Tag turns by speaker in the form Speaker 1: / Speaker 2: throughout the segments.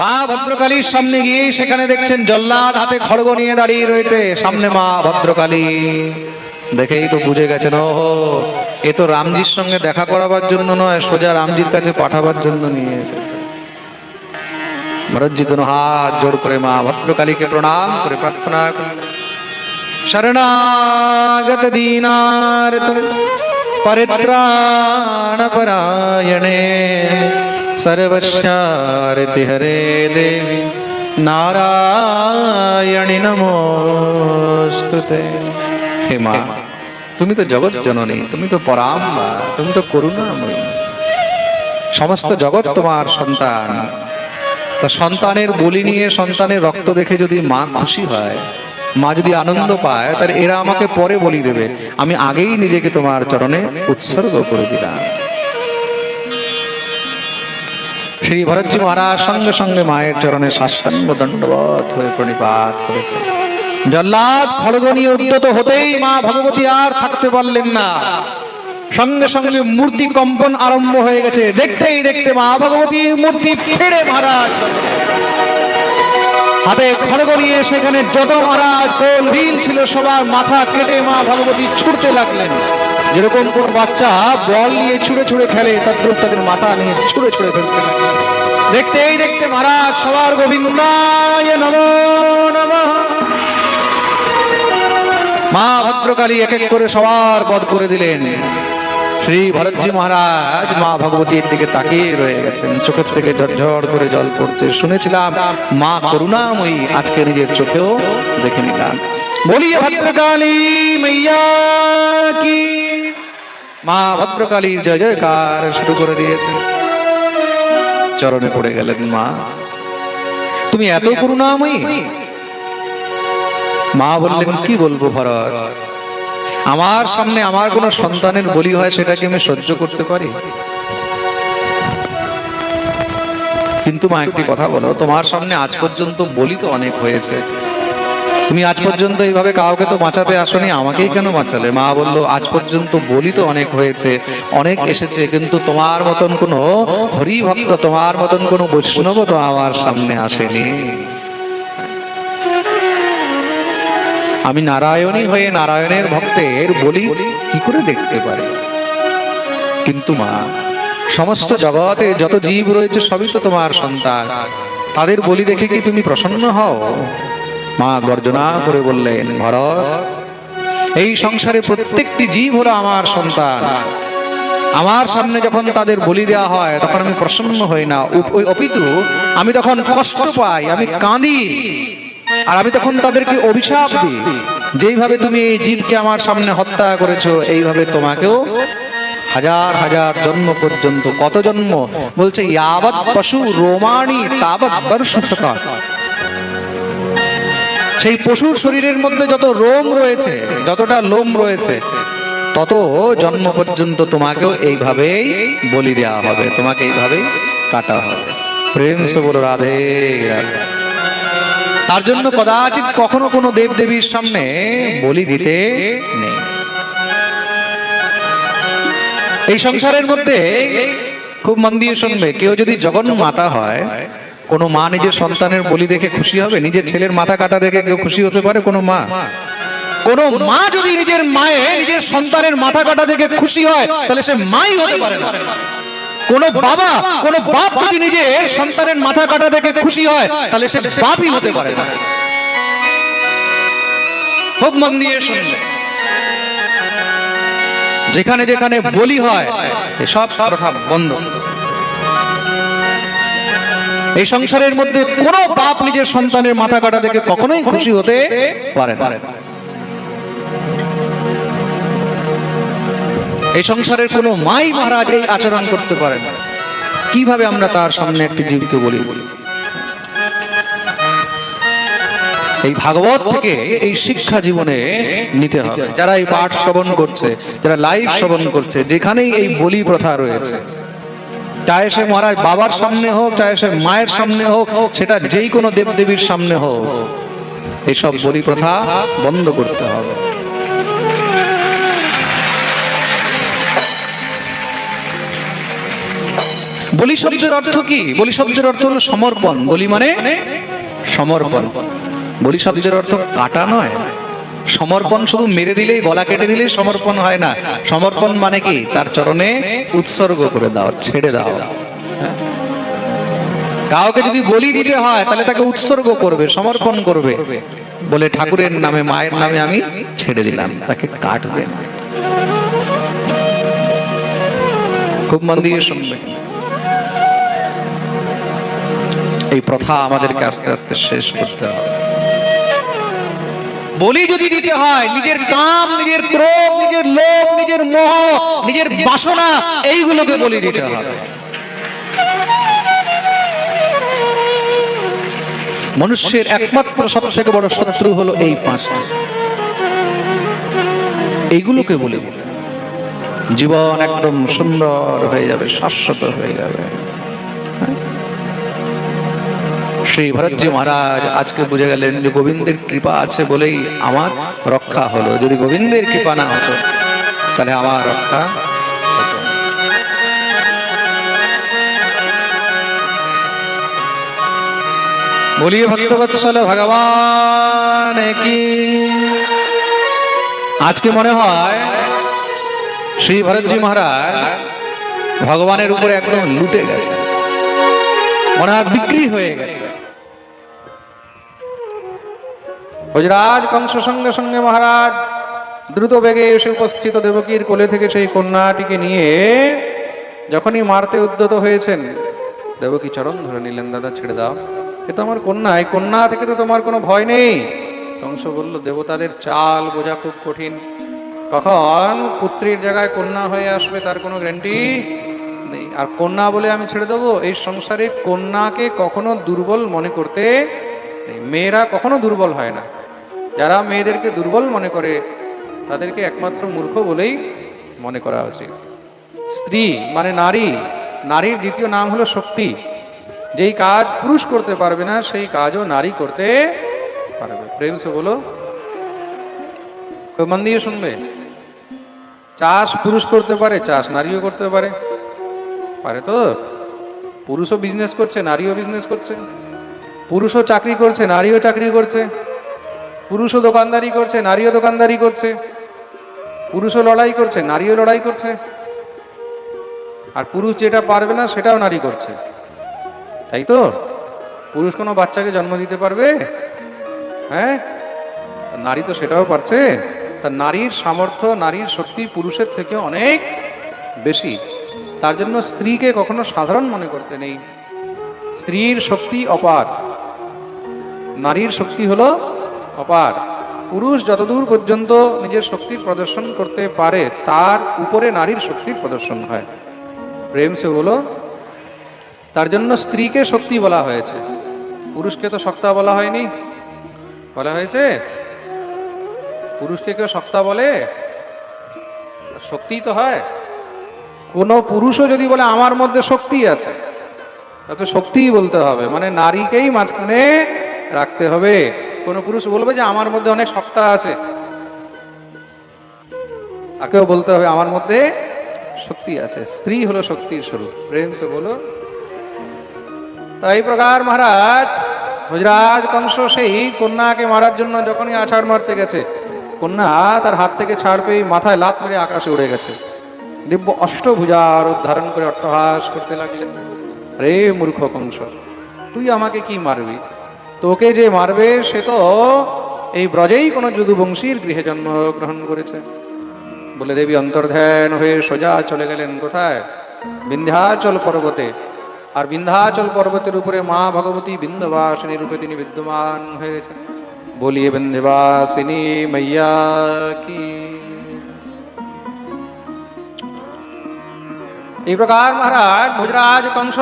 Speaker 1: মা ভদ্রকালীর সামনে গিয়ে সেখানে দেখছেন জল্লাদ হাতে খড়গ নিয়ে দাঁড়িয়ে রয়েছে। সামনে মা ভদ্রকালী। দেখেই তো বুঝে গেছেন ও এ তো রামজির সঙ্গে দেখা করাবার জন্য নয়, সোজা রামজির কাছে পাঠাবার জন্য নিয়ে এসেছে। হাত জোড় করে মা ভদ্রকালীকে প্রণাম করে প্রার্থনা শরণাগত দীনার্ত পরিত্রাণ পরায়ণে সর্বস্যারতি হরে দেবী নারায়ণী নমস্তুতে হে মা তুমি তো জগৎ জননী, তুমি তো পরাম্বা তুমি তো করুণাময়ী। সমস্ত জগৎ তোমার সন্তান। তা সন্তানের বলি নিয়ে সন্তানের রক্ত দেখে যদি মা খুশি হয়, মা যদি আনন্দ পায়, তাহলে এরা আমাকে পরে বলি দেবে। আমি আগেই নিজেকে তোমার চরণে উৎসর্গ করে দিলাম। শ্রী ভরতজি মহারাজ সঙ্গে সঙ্গে মায়ের চরণে সাষ্টাঙ্গ দণ্ডবত হয়ে প্রণিপাত করেছে জল্লাদ খড়গ নিয়ে উদ্যত হতেই মা ভগবতী আর থাকতে পারলেন না। সঙ্গে সঙ্গে মূর্তি কম্পন আরম্ভ হয়ে গেছে। দেখতেই দেখতে মা ভগবতী মূর্তি ফেড়ে মহারাজ। হাতে খড়গ সেখানে যত মহারাজ, কোল ভিল ছিল সবার মাথা কেটে মা ভগবতী ছুটতে লাগলেন। যেরকম কোন বাচ্চা বল নিয়ে ছুঁড়ে ছুঁড়ে খেলে তদ্রুপ তাদের মাথা নিয়ে ছুঁড়ে ছুঁড়ে ফেলতে লাগলেন দেখতেই দেখতে মহারাজ সবার গোবিন্দায় নম নমঃ। মা ভদ্রকালী এক এক করে সবার বধ করে দিলেন। শ্রী ভরতজি মহারাজ মা ভগবতীর দিকে তাকিয়ে রয়ে গেছেন। চোখের থেকে ঝরঝর করে জল পড়ছে। শুনেছিলাম, মা করুণাময়ী, আজকে নিজের চোখেও দেখে নিলাম। বলিয়ে ভদ্রকালী মাইয়া কি মা ভদ্রকালী জয় জয়কার শুরু করে দিয়েছে চরণে পড়ে গেলেন মা তুমি এত করুণাময়ী মা বললেন কি বলব ভরত আমার সামনে আমার কোনো সন্তানের বলি হয়, সেটাকে আমি সহ্য করতে পারি? কিন্তু মা, একটি কথা বলো, তোমার সামনে আজ পর্যন্ত বলি তো অনেক হয়েছে। তুমি আজ পর্যন্ত এইভাবে কাউকে তো বাঁচাতে আসনি, আমাকেই কেন বাঁচালে? মা বলল, আজ পর্যন্ত বলি তো অনেক হয়েছে, অনেক এসেছে, কিন্তু তোমার মতন কোনো হরি ভক্ত তোমার মতন কোনো বৈষ্ণব তো আমার সামনে আসেনি। আমি নারায়ণী হয়ে নারায়ণের ভক্তের বলি কি করে দেখতে পারি? কিন্তু মা, সমস্ত জগতে যত জীব রয়েছে, সবই তো তোমার সন্তান। তাদের বলি দেখে কি তুমি প্রসন্ন হও? মা গর্জনা করে বললেন ভরত এই সংসারে প্রত্যেকটি জীব হলো আমার সন্তান। আমার সামনে যখন তাদের বলি দেওয়া হয়, তখন আমি প্রসন্ন হই না। ওই অপিতু, আমি তখন কষ্ট পাই, আমি কাঁদি। আর আমি তখন তাদেরকে অভিশাপ দিই, যেইভাবে তুমি এই জীবকে আমার সামনে হত্যা করেছ, এইভাবে তোমাকেও হাজার হাজার জন্ম পর্যন্ত, কত জন্ম? বলছে, ইয়াবৎ পশু রোমাণী, তাবৎ বর্ষ। সেই পশুর শরীরের মধ্যে যত রোম রয়েছে, যতটা লোম রয়েছে, তত জন্ম পর্যন্ত তোমাকেও এইভাবেই বলি দেওয়া হবে, তোমাকে এইভাবেই কাটা হবে। প্রেম সে বলো রাধে। তার জন্য কদাচিৎ কখনো কোনো দেব দেবীর সামনে বলি দিতে নেই। এই সংসারের মধ্যে খুব মন দিয়ে শুনবে, কেউ যদি জগন মাতা হয় কোনো মা নিজের সন্তানের বলি দেখে খুশি হবে? নিজের ছেলের মাথা কাটা দেখে কেউ খুশি হতে পারে? কোনো মা? কোন মা যদি নিজের মায়ে নিজের সন্তানের মাথা কাটা দেখে খুশি হয়, তাহলে সে মাই হতে পারে না। কোন বাবা, কোন বাপ যদি নিজের সন্তানের মাথা কাটা দেখে খুশি হয়, তাহলে সে বাপই হতে পারে না। খুব মন দিয়ে যেখানে যেখানে বলি হয় সব কথা বন্ধ। এই সংসারের মধ্যে কোনো বাপ নিজের সন্তানের মাথা কাটা দেখে কখনোই খুশি হতে পারে না। এই সংসারের কোনো মাই মহারাজ এই আচরণ করতে পারে না। কীভাবে আমরা তার সামনে একটি জীবকে বলি? এই ভাগবত থেকে এই শিক্ষা জীবনে নিতে হবে। যারা এই পাঠ শ্রবণ করছে, যারা লাইভ শ্রবণ করছে, যেখানেই এই বলি প্রথা রয়েছে চাहे সে মহারাজ বাবার সামনে হোক চাहे সে মায়ের সামনে হোক, সেটা যেই কোনো দেবদেবীর সামনে হোক। এইসব বলি প্রথা বন্ধ করতে হবে। বলি শব্দের অর্থ কি? বলি শব্দের অর্থ হলো সমর্পণ। বলি মানে? সমর্পণ। বলি শব্দের অর্থ কাটা নয়। সমর্পণ শুধু মেরে দিলেই, গলা কেটে দিলেই সমর্পণ হয় না। সমর্পণ মানে কি? তার চরণে উৎসর্গ করে দাও, ছেড়ে দাও? কাউকে যদি বলি দিতে হয়, তাহলে তাকে উৎসর্গ করবে, সমর্পণ করবে। বলে ঠাকুরের নামে, মায়ের নামে আমি ছেড়ে দিলাম, তাকে কাটবে খুব মন দিয়ে শুনবে। এই প্রথা আমাদেরকে আস্তে আস্তে শেষ করতে হবে। বলি যদি দিতে হয়, নিজের কাম, নিজের ক্রোধ, নিজের লোভ, নিজের মোহ, নিজের বাসনা, এইগুলোকে বলি দিতে হবে। মনুষ্যের একমাত্র সব থেকে বড় শত্রু হলো এই পাঁচটা এইগুলোকে বলে। জীবন একদম সুন্দর হয়ে যাবে, শাশ্বত হয়ে যাবে। শ্রী ভরতজি মহারাজ, আজকে বুঝে গেলেন যে গোবিন্দের কৃপা আছে বলেই আমার রক্ষা হলো। যদি গোবিন্দের কৃপা না হতো, তাহলে আমার রক্ষা হতো। বলিয়ে ভক্তবৎসল ভগবান কি। আজকে মনে হয় শ্রী ভরতজি মহারাজ ভগবানের উপরে একদম লুটে গেছে। হয় বিক্রি হয়ে গেছে। ভোজরাজ কংস সঙ্গে সঙ্গে মহারাজ দ্রুত বেগে এসে উপস্থিত দেবকীর কোলে থেকে সেই কন্যাটিকে নিয়ে যখনই মারতে উদ্যত হয়েছেন, দেবকী চরণ ধরে নিলেন, দাদা, ছেড়ে দাও। এ তো আমার কন্যা, এই কন্যা থেকে তো তোমার কোনো ভয় নেই। কংস বলল, দেবতাদের চাল বোঝা খুব কঠিন। কখন পুত্রীর জায়গায় কন্যা হয়ে আসবে তার কোনো গ্যারান্টি নেই। আর কন্যা বলে আমি ছেড়ে দেবো? এই সংসারে কন্যাকে কখনো দুর্বল মনে করতে নেই। মেয়েরা কখনো দুর্বল হয় না। যারা মেয়েদেরকে দুর্বল মনে করে, তাদেরকে একমাত্র মূর্খ বলেই মনে করা উচিত। স্ত্রী মানে নারী। নারীর দ্বিতীয় নাম হলো শক্তি। যেই কাজ পুরুষ করতে পারবে না, সেই কাজও নারী করতে পারবে। প্রেম সে বলো। কেউ মন দিয়ে শুনবে? চাষ পুরুষ করতে পারে, চাষ নারীও করতে পারে। পারে তো? পুরুষও বিজনেস করছে, নারীও বিজনেস করছে। পুরুষও চাকরি করছে, নারীও চাকরি করছে। পুরুষও দোকানদারি করছে, নারীও দোকানদারি করছে। পুরুষও লড়াই করছে, নারীও লড়াই করছে। আর পুরুষ যেটা পারবে না, সেটাও নারী করছে। তাই তো? পুরুষ কোনো বাচ্চাকে জন্ম দিতে পারবে? হ্যাঁ? নারী তো সেটাও পারছে। তা নারীর সামর্থ্য, নারীর শক্তি পুরুষের থেকে অনেক বেশি। তার জন্য স্ত্রীকে কখনো সাধারণ মনে করতে নেই। স্ত্রীর শক্তি অপার। নারীর শক্তি হলো অপার। পুরুষ যতদূর পর্যন্ত নিজের শক্তির প্রদর্শন করতে পারে, তার উপরে নারীর শক্তির প্রদর্শন হয়। প্রেম সে বলো তার জন্য স্ত্রীকে শক্তি বলা হয়েছে। পুরুষকে তো সক্তা বলা হয়নি। বলা হয়েছে, পুরুষকে কেউ সক্তা বলে? শক্তিই তো হয়। কোনো পুরুষও যদি বলে, আমার মধ্যে শক্তি আছে তাকে শক্তিই বলতে হবে। মানে নারীকেই মাঝখানে রাখতে হবে। কোনো পুরুষ বলবে যে, আমার মধ্যে অনেক সত্তা আছে। তাকেও বলতে হবে, আমার মধ্যে শক্তি আছে। স্ত্রী হলো শক্তির স্বরূপ। প্রেম সে বলো। তাই প্রকার মহারাজ হজরাজ কংস সেই কন্যাকে মারার জন্য যখনই আছাড় মারতে গেছে, কন্যা তার হাত থেকে ছাড় পেয়ে মাথায় লাত মেরে আকাশে উড়ে গেছে। দিব্য অষ্টভুজার উদ্ধারণ করে অট্টহাস করতে লাগলেন। রে মূর্খ কংস, তুই আমাকে কি মারবি? তোকে যে মারবে সে তো এই ব্রজেই কোনো যদুবংশীর গৃহে জন্মগ্রহণ করেছে। বলে দেবী, অন্তর্ধ্যান হয়ে সোজা চলে গেলেন কোথায়? বিন্ধ্যাচল পর্বতে। আর বিন্ধ্যাচল পর্বতের উপরে মা ভগবতী বিন্ধ্যবাসিনী রূপে তিনি বিদ্যমান হয়েছেন। বলিয়ে, বিন্ধ্যবাসিনী, মাইয়া কি? এই প্রকার মহারাজ ভোজরাজ কংস,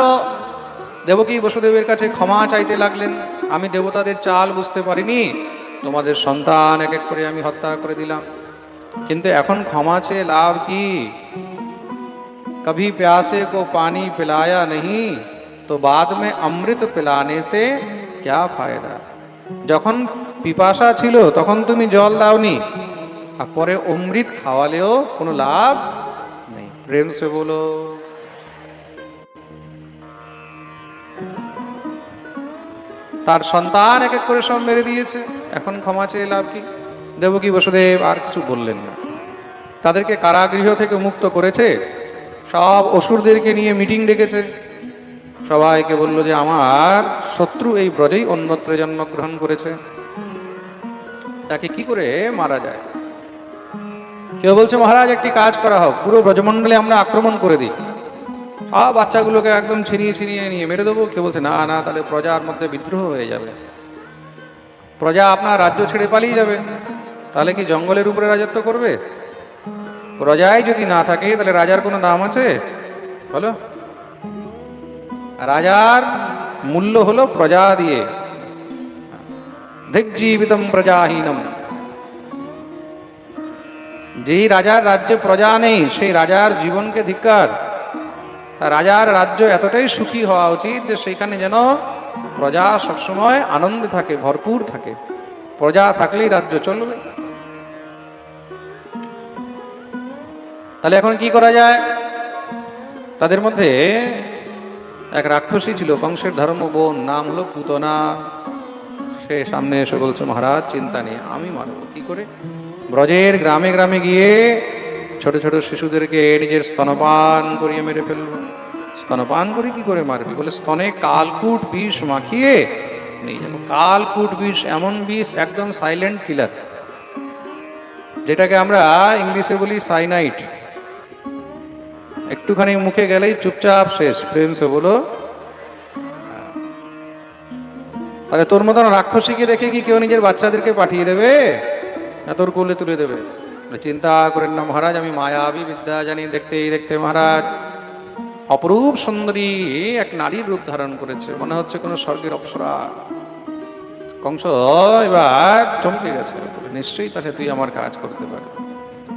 Speaker 1: দেবকী বসুদেবের কাছে ক্ষমা চাইতে লাগলেন। আমি দেবতাদের চাল বুঝতে পারিনি, তোমাদের সন্তান এক এক করে আমি হত্যা করে দিলাম। কিন্তু এখন ক্ষমা চেয়ে লাভ কি? কভি প্যাসে কো পানি পেলায়া নেই তো বাদ মে অমৃত পেলানে সে ক্যা ফায়দা? যখন পিপাসা ছিল, তখন তুমি জল দাওনি, আর পরে অমৃত খাওয়ালেও কোনো লাভ प्रेम से बोलो তার সন্তান এক এক করে সব মেরে দিয়েছে। এখন ক্ষমা চেয়ে লাভ কি? দেবকী বসুদেব আর কিছু বললেন না। তাদেরকে কারাগৃহ থেকে মুক্ত করেছে। সব অসুরদেরকে নিয়ে মিটিং ডেকেছে। সবাইকে বলল যে, আমার শত্রু এই ব্রজেই অন্যত্রে জন্মগ্রহণ করেছে। তাকে কি করে মারা যায়? কেউ বলছে, মহারাজ, একটি কাজ করা হোক। পুরো ব্রজমণ্ডলে আমরা আক্রমণ করে দিই। সব বাচ্চাগুলোকে একদম ছিনিয়ে ছিনিয়ে নিয়ে মেরে দেবো। কেউ বলছে, না না, তাহলে প্রজার মধ্যে বিদ্রোহ হয়ে যাবে। প্রজা আপনার রাজ্য ছেড়ে পালিয়ে যাবে। তাহলে কি জঙ্গলের উপরে রাজত্ব করবে? প্রজাই যদি না থাকে, তাহলে রাজার কোনো দাম আছে? বলো। রাজার মূল্য হলো প্রজা দিয়ে। দিগ্জীবিতম প্রজাহীনম। যেই রাজার রাজ্যে প্রজা নেই, সেই রাজার জীবনকে ধিক্কার। রাজার রাজ্য এতটাই সুখী হওয়া উচিত যে সেখানে যেন প্রজা সবসময় আনন্দে থাকে, ভরপুর থাকে। প্রজা থাকলেই রাজ্য চলবে। তাহলে এখন কি করা যায়? তাদের মধ্যে এক রাক্ষসী ছিল কংসের ধর্ম, বোন, নাম হলো পুতনা। সে সামনে এসে বলছে, মহারাজ, চিন্তা নেই, আমি মারব। কি করে? ব্রজের গ্রামে গ্রামে গিয়ে ছোট ছোট শিশুদেরকে নিজের স্তনপান করিয়ে মেরে ফেলব স্তনপান করে কি করে মারবি? বলে, স্তনে কালকুট বিষ মাখিয়ে নিয়ে যাব। কালকুট বিষ, এমন বিষ একদম সাইলেন্ট কিলার যেটাকে আমরা ইংলিশে বলি সাইনাইট একটুখানি মুখে গেলেই চুপচাপ শেষ। ফ্রেন্ডসে বলো তাহলে তোর মতন রাক্ষসীকে রেখে কি কেউ নিজের বাচ্চাদেরকে পাঠিয়ে দেবে? এতর কোলে তুলে দেবে। চিন্তা করেন না মহারাজ, আমি মায়াবী বিদ্যা জানি দেখতেই দেখতে মহারাজ। অপরূপ সুন্দরী এক নারীর রূপ ধারণ করেছে। মনে হচ্ছে কোনো স্বর্গের অপসরা। কংস এবার চমকে গেছে। নিশ্চয়ই তাহলে তুই আমার কাজ করতে পারে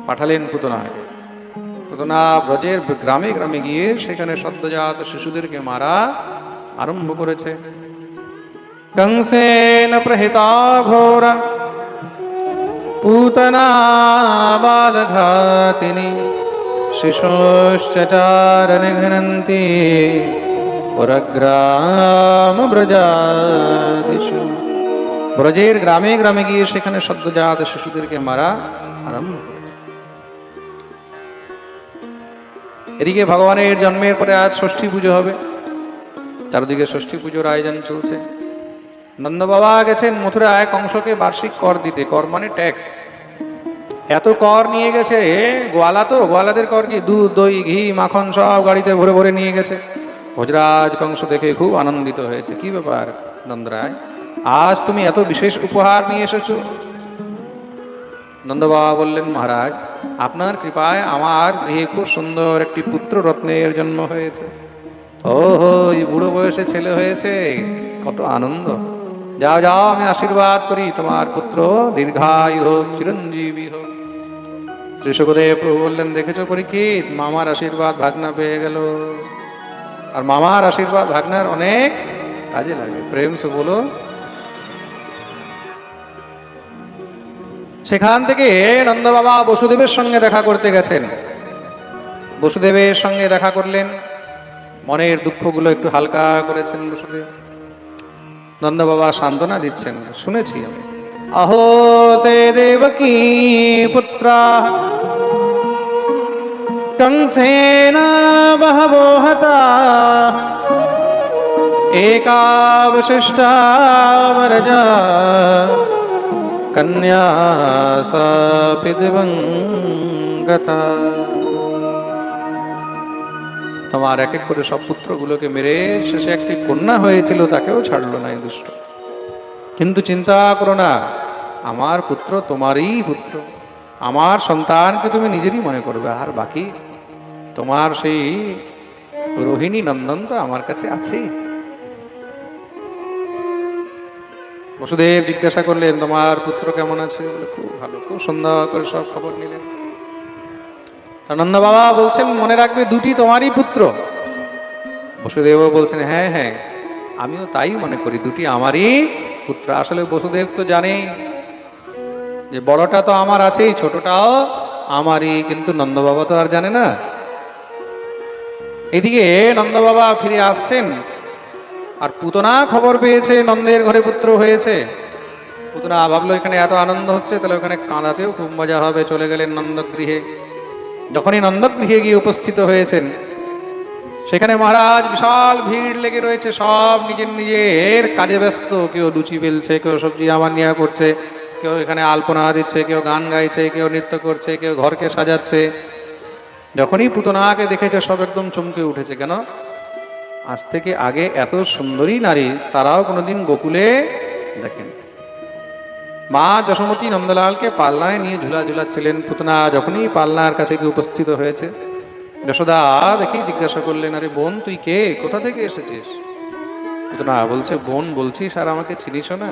Speaker 1: পাঠালেন পুতনায় পুতনা ব্রজের গ্রামে গ্রামে গিয়ে সেখানে সদ্যজাত শিশুদেরকে মারা আরম্ভ করেছে। কংসেন প্রহিতা ঘোরা पूतना बालघातिनी शिशोश्चचार निघ्नन्ति পুরগ্রাম ব্রজাদিশু ব্রজের গ্রামে গ্রামে গিয়ে সেখানে সদ্যজাত শিশুদেরকে মারা আরম্ভ করেছে এদিকে ভগবানের জন্মের পরে আজ ষষ্ঠী পুজো হবে চারদিকে ষষ্ঠী পুজোর আয়োজন চলছে নন্দ বাবা গেছেন মথুরায়, কংসকে বার্ষিক কর দিতে, কর মানে ট্যাক্স এত কর নিয়ে গেছে, গোয়ালা তো, গোয়ালাদের কর কি? দুধ, দই, ঘি, মাখন সব গাড়িতে ভরে ভরে নিয়ে গেছে। ভোজরাজ কংস দেখে খুব আনন্দিত হয়েছে। কি ব্যাপার নন্দরায়? আজ তুমি এত বিশেষ উপহার নিয়ে এসেছ। নন্দবাবা বললেন, মহারাজ, আপনার কৃপায় আমার গৃহে খুব সুন্দর একটি পুত্র রত্নের জন্ম হয়েছে। ওহো, এই বুড়ো বয়সে ছেলে হয়েছে, কত আনন্দ। যাও যাও, আমি আশীর্বাদ করি তোমার পুত্র, দীর্ঘায়ু হোক, চিরঞ্জীবী হোক। শ্রী সুখদেব প্রভু বললেন, দেখেছ পরীক্ষিত, মামার আশীর্বাদ ভাগনা পেয়ে গেল। আর মামার আশীর্বাদ ভাগনার অনেক কাজে লাগে। প্রেম সে বলো। সেখান থেকে নন্দ বাবা বসুদেবের সঙ্গে দেখা করতে গেছেন। বসুদেবের সঙ্গে দেখা করলেন। মনের দুঃখগুলো একটু হালকা করেছেন বসুদেব। নন্দ বাবা সান্ত্বনা দিচ্ছেন শুনেছি আমি আহো তে দেবকী পুত্রা कंसेन बहवो हता एकावशिष्टा वरजा कन्या सापि दिवङ्गता তোমার এক এক করে সব পুত্রগুলোকে মেরে শেষে একটি কন্যা হয়েছিল, তাকেও ছাড়লো না এই দুষ্ট। কিন্তু চিন্তা করো না, আমার পুত্র তোমারই পুত্র। আমার সন্তানকে তুমি নিজেরই মনে করবে, আর বাকি তোমার সেই রোহিণী নন্দন তো আমার কাছে আছে বসুদেব জিজ্ঞাসা করলেন, তোমার পুত্র কেমন আছে? খুব ভালো, খুব সুন্দর করে সব খবর নিলেন। আনন্দ বাবা বলছেন, মনে রাখবে দুটি তোমারই পুত্র। বসুদেব বলছেন হ্যাঁ হ্যাঁ আমিও তাই মনে করি, দুটি আমারই পুত্র। আসলে বসুদেব তো জানে যে বড়টা তো আমার আছেই, ছোটটাও আমারই, কিন্তু নন্দ বাবা তো আর জানে না। এদিকে নন্দ বাবা ফিরে আসছেন, আর পুতনা খবর পেয়েছে, নন্দের ঘরে পুত্র হয়েছে। পুতনা ভাবলো, এখানে এত আনন্দ হচ্ছে, তাহলে ওখানে কাঁদাতেও খুব মজা হবে। চলে গেলেন নন্দগৃহে। যখনই নন্দগৃহে গিয়ে উপস্থিত হয়েছেন, সেখানে মহারাজ বিশাল ভিড় লেগে রয়েছে, সব নিজের নিজের কাজে ব্যস্ত। কেউ লুচি বেলছে, কেউ সবজি আমার নিয়ে করছে, কেউ এখানে আলপনা দিচ্ছে, কেউ গান গাইছে, কেউ নৃত্য করছে, কেউ ঘরকে সাজাচ্ছে। যখনই পুতনাকে দেখেছে, সব একদম চমকে উঠেছে, কেন? আজ থেকে আগে এত সুন্দরী নারী তারাও কোনোদিন গোকুলে দেখেন। মা যশোমতী নন্দলালকে পাল্লায় নিয়ে ঝুলা ঝুলাচ্ছিলেন। পুতনা যখনই পাল্লার কাছে গিয়ে উপস্থিত হয়েছে, যশোদা দেখি জিজ্ঞাসা করলেন, আরে বোন, তুই কে? কোথা থেকে এসেছিস? পুতনা বলছে, বোন, বলছিস আর আমাকে চিনিস না।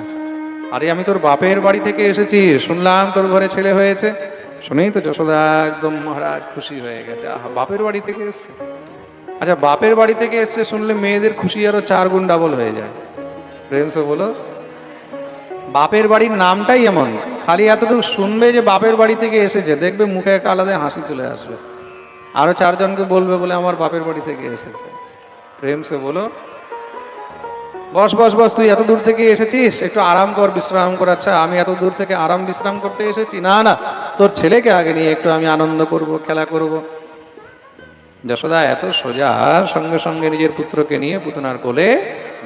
Speaker 1: আরে, আমি তোর বাপের বাড়ি থেকে এসেছি, শুনলাম তোর ঘরে ছেলে হয়েছে। শুনেই তো যশোদা একদম মহারাজ খুশি হয়ে গেছে। আহ, বাপের বাড়ি থেকে এসছে? আচ্ছা বাপের বাড়ি থেকে এসছে শুনলে মেয়েদের খুশি আরও চার গুণ ডাবল হয়ে যায়। প্রেমস বলো বাপের বাড়ির নামটাই এমন। খালি এতটুকু শুনবে যে বাপের বাড়ি থেকে এসেছে। দেখবে মুখে একটা আলাদা হাসি চলে আসবে। আরও চারজনকে বলবে বলে আমার বাপের বাড়ি থেকে এসেছে। প্রেমসে বলো, বস বস বস, তুই এত দূর থেকে এসেছিস? একটু আরাম কর, বিশ্রাম কর। আচ্ছা আমি এত দূর থেকে আরাম, বিশ্রাম করতে এসেছি? না না, তোর ছেলেকে আগে নিয়ে একটু আমি আনন্দ করব, খেলা করব। যশোদা এত সোজা, সঙ্গে সঙ্গে নিজের পুত্রকে নিয়ে পুতনার কোলে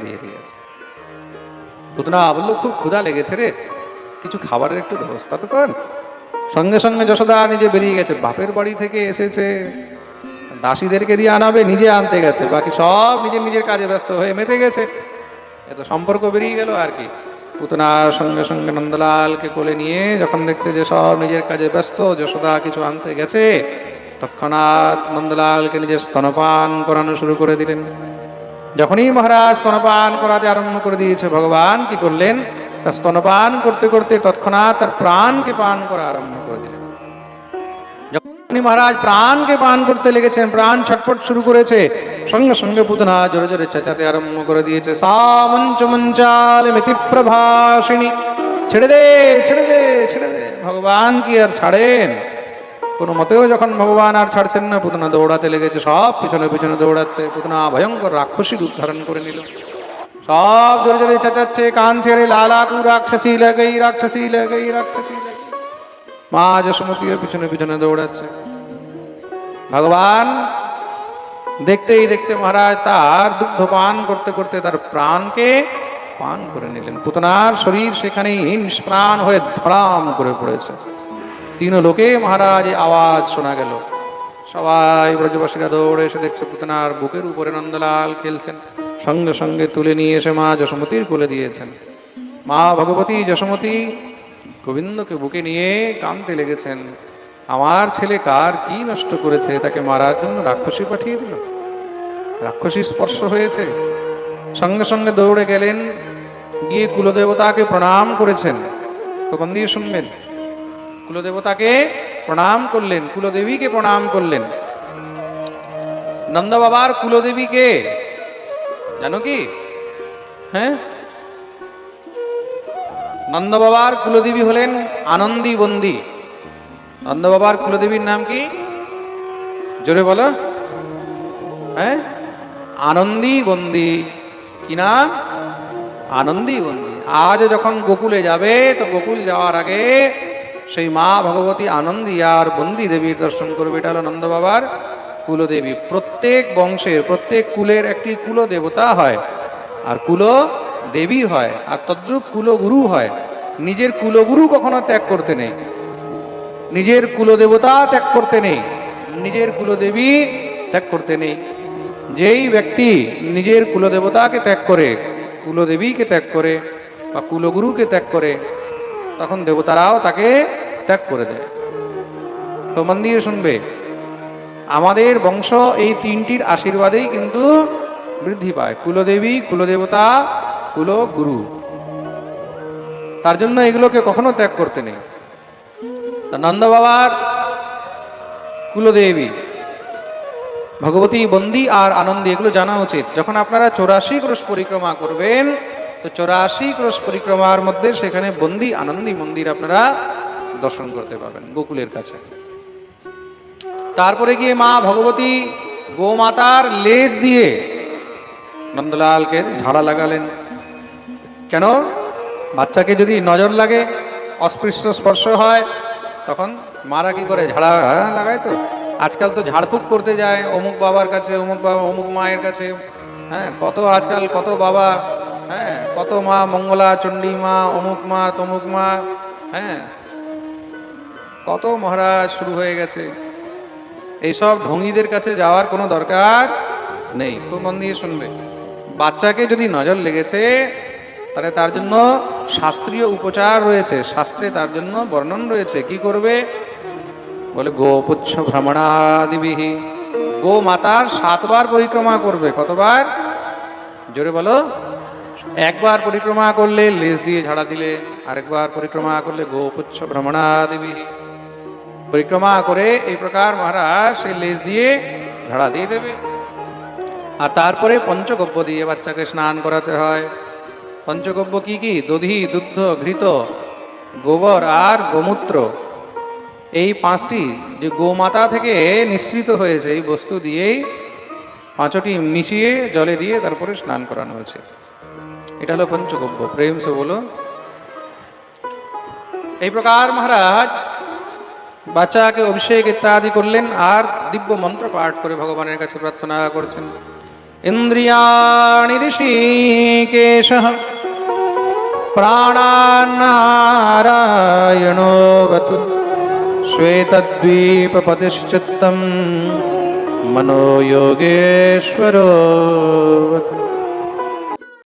Speaker 1: দিয়ে দিয়েছে। পুতনা বলল খুব ক্ষুধা লেগেছে রে। কিছু খাবারের একটু ব্যবস্থা তো কর। সঙ্গে সঙ্গে যশোদা নিজে বেরিয়ে গেছে। বাপের বাড়ি থেকে এসেছে। দাসীদেরকে দিয়ে আনাবে, নিজে আনতে গেছে। বাকি সব নিজের নিজের কাজে ব্যস্ত হয়ে মেতে গেছে। এত সম্পর্ক বেরিয়ে গেল আর কি। পুতনার সঙ্গে সঙ্গে নন্দলালকে কোলে নিয়ে যখন দেখছে যে সব নিজের কাজে ব্যস্ত, যশোদা কিছু আনতে গেছে। তৎক্ষণাৎ নন্দলালকে নিজের স্তনপান করানো শুরু করে দিলেন। যখনই মহারাজ স্তনপান করাতে আরম্ভ করে দিয়েছে, ভগবান কি করলেন? তার স্তনপান করতে করতে তৎক্ষণাৎ তার প্রাণকে পান করা আরম্ভ করে দিলেন। যখনই মহারাজ প্রাণকে পান করতে লেগেছেন, প্রাণ ছটফট শুরু করেছে, সঙ্গে সঙ্গে পুতনা জোরে জোরে চেঁচাতে আরম্ভ করে দিয়েছে সা মঞ্চ মঞ্চাল মিতি প্রভাসিনী ছেড়ে দে ছেড়ে দে ছেড়ে দে, ভগবান কি আর ছাড়েন? কোনো মতেও যখন ভগবান আর ছাড়ছেন না, পুতনা দৌড়াতে লেগেছে, সব পিছনে পিছনে দৌড়াচ্ছে, পুতনা ভয়ঙ্কর রাক্ষসী রূপ ধারণ করে নিল। সব জোরে জোরে চেঁচাচ্ছে, কান ছেড়ে লালাকু রাক্ষসী লাগাই রাক্ষসী লাগাই, রাক্ষসী মা যশোমতীও পিছনে পিছনে দৌড়াচ্ছে। ভগবান দেখতেই দেখতে মহারাজ তার দুগ্ধ পান করতে করতে তার প্রাণকে পান করে নিলেন। পুতনার শরীর সেখানেই নিষ্প্রাণ হয়ে ধরাম করে পড়েছে। তিন লোকে মহারাজ আওয়াজ শোনা গেল। সবাই ব্রজবাসীরা দৌড়ে এসে দেখছে পুতনার বুকের উপরে নন্দলাল খেলছেন। সঙ্গে সঙ্গে তুলে নিয়ে এসে মা যশোমতীর কোলে দিয়েছেন। মা ভগবতী যশোমতী গোবিন্দকে বুকে নিয়ে কাঁদতে লেগেছেন। আমার ছেলে কার কি নষ্ট করেছে, তাকে মারার জন্য রাক্ষসী পাঠিয়ে দিল। রাক্ষসী স্পর্শ হয়েছে। সঙ্গে সঙ্গে দৌড়ে গেলেন। গিয়ে কুলদেবতাকে প্রণাম করেছেন। তো মন দিয়ে শুনবেন কুলদেবতাকে প্রণাম করলেন, কুলদেবীকে প্রণাম করলেন। নন্দ বাবার কুলদেবীকে, জানো কি? হ্যাঁ? নন্দ বাবার কুলদেবী হলেন আনন্দী বন্দী। নন্দ বাবার কুলদেবীর নাম কি? জোরে বলো। হ্যাঁ? আনন্দী বন্দী। কি নাম? আনন্দী বন্দী। আজ যখন গোকুলে যাবে, তো গোকুল যাওয়ার আগে সেই মা ভগবতী আনন্দী আর বন্দী দেবীর দর্শন করবে। এটা হলো নন্দ বাবার কুলদেবী। প্রত্যেক বংশের, প্রত্যেক কুলের একটি কুল দেবতা হয়। আর কুল দেবী হয়, আর তদ্রুপ কুলগুরু হয়। নিজের কুলগুরু কখনো ত্যাগ করতে নেই। নিজের কুলদেবতা ত্যাগ করতে নেই। নিজের কুলদেবী ত্যাগ করতে নেই। যেই ব্যক্তি নিজের কুলদেবতাকে ত্যাগ করে, কুলদেবীকে ত্যাগ করে বা কুলগুরুকে ত্যাগ করে তখন দেবতারাও তাকে ত্যাগ করে দেয়। তো মন দিয়ে শুনবে, আমাদের বংশ এই তিনটির আশীর্বাদেই কিন্তু বৃদ্ধি পায়। কুলদেবী, কুলদেবতা কুল গুরু তার জন্য এগুলোকে কখনো ত্যাগ করতে নেই। নন্দ বাবার কুলদেবী, ভগবতী বন্দী আর আনন্দী এগুলো জানা উচিত। যখন আপনারা চৌরাশি ক্রোশ পরিক্রমা করবেন তো চৌরাশি ক্রোশ পরিক্রমার মধ্যে সেখানে বন্দি, আনন্দী মন্দির আপনারা দর্শন করতে পারবেন, গোকুলের কাছে। তারপরে গিয়ে মা ভগবতী গোমাতার লেজ দিয়ে নন্দলালকে ঝাড়া লাগালেন। কেন? বাচ্চাকে যদি নজর লাগে, অস্পৃশ্য স্পর্শ হয়, তখন মারা কি করে ঝাড়া লাগায় তো? আজকাল তো ঝাড়ফুঁক করতে যায়, অমুক বাবার কাছে, অমুক বাবা অমুক মায়ের কাছে। হ্যাঁ কত আজকাল কত বাবা হ্যাঁ কত মা মঙ্গলা, চণ্ডী মা, অমুক মা, তমুক মা হ্যাঁ। কত মহারাজ শুরু হয়ে গেছে। এইসব ঢঙ্গিদের কাছে যাওয়ার কোনো দরকার নেই, খুব মন দিয়ে শুনবে। বাচ্চাকে যদি নজর লেগেছে, তাহলে তার জন্য শাস্ত্রীয় উপচার রয়েছে, শাস্ত্রে তার জন্য বর্ণন রয়েছে। কি করবে? বলে, গোপুচ্ছ ভ্রমণাদিবিহি। গো মাতার সাতবার পরিক্রমা করবে, কতবার? জোরে বলো। একবার পরিক্রমা করলে লেজ দিয়ে ঝাড়া দিলে, আরেকবার পরিক্রমা করলে গোপুচ্ছ ভ্রমণাদিবিহি পরিক্রমা করে এই প্রকার মহারাজ সেই লেজ দিয়ে ঝাড়া দিয়ে দেবে। আর তারপরে পঞ্চগব্য দিয়ে বাচ্চাকে স্নান করাতে হয়। পঞ্চগব্য কি কি? দধি, দুগ্ধ, ঘৃত, গোবর আর গোমূত্র। এই পাঁচটি যে গোমাতা থেকে নিঃসৃত হয়েছে, এই বস্তু দিয়েই পাঁচটি মিশিয়ে জলে দিয়ে তারপরে স্নান করানো হয়েছে। এটা হলো পঞ্চগব্য, প্রেম সে বলো। এই প্রকার মহারাজ বাচ্চাকে অভিষেক ইত্যাদি করলেন আর দিব্য মন্ত্র পাঠ করে ভগবানের কাছে প্রার্থনা করছেন। ইন্দ্রিয়াণি ঋষিকেশ প্রাণানারায়ণোবতু শ্বেতদ্বীপপতিশ্চিত্তম। মনোযোগেশ্বরোবতু